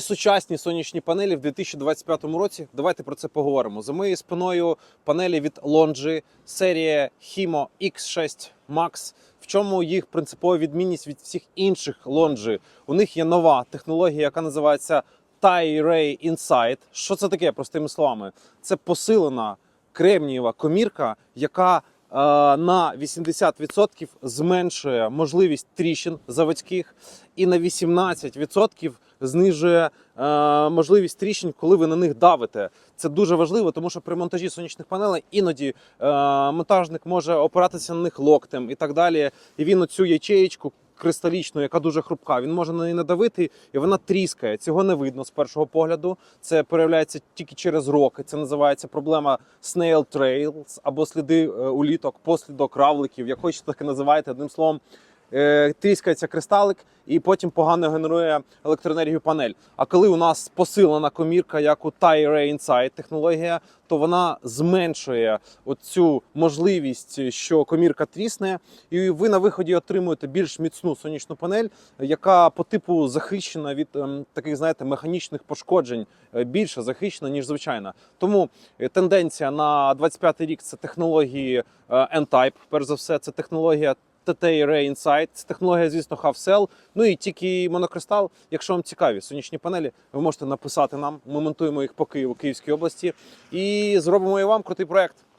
Сучасні сонячні панелі в 2025 році. Давайте про це поговоримо. За моєю спиною панелі від Longi, серія Himo X6 Max. В чому їх принципова відмінність від всіх інших Longi? У них є нова технологія, яка називається Tie-Ray Insight. Що це таке, простими словами? Це посилена кремнієва комірка, яка на 80% зменшує можливість тріщин заводських і на 18% знижує е, можливість тріщин, коли ви на них давите. Це дуже важливо, тому що при монтажі сонячних панелей іноді е, монтажник може опиратися на них локтем і так далі. І він оцю ячеєчку кристалічну, яка дуже хрупка, він може на неї надавити, і вона тріскає. Цього не видно з першого погляду. Це проявляється тільки через роки. Це називається проблема snail trails або сліди е, уліток, послідок равликів, як хочете, так і називаєте Одним словом, тріскається кристалик і потім погано генерує електроенергію панель. А коли у нас посилена комірка, як у Tie-Ray Insight технологія, то вона зменшує оцю можливість, що комірка трісне, і ви на виході отримуєте більш міцну сонячну панель, яка по типу захищена від ем, таких, знаєте, механічних пошкоджень, е, більше захищена ніж звичайна. Тому е, тенденція на 25-й рік це технології е, N-Type, перш за все, це технологія TT Ray Insight. Це технологія, звісно, HavCell. Ну і тільки монокристал. Якщо вам цікаві сонячні панелі, ви можете написати нам. Ми монтуємо їх по Києву, Київській області, і зробимо і вам крутий проект.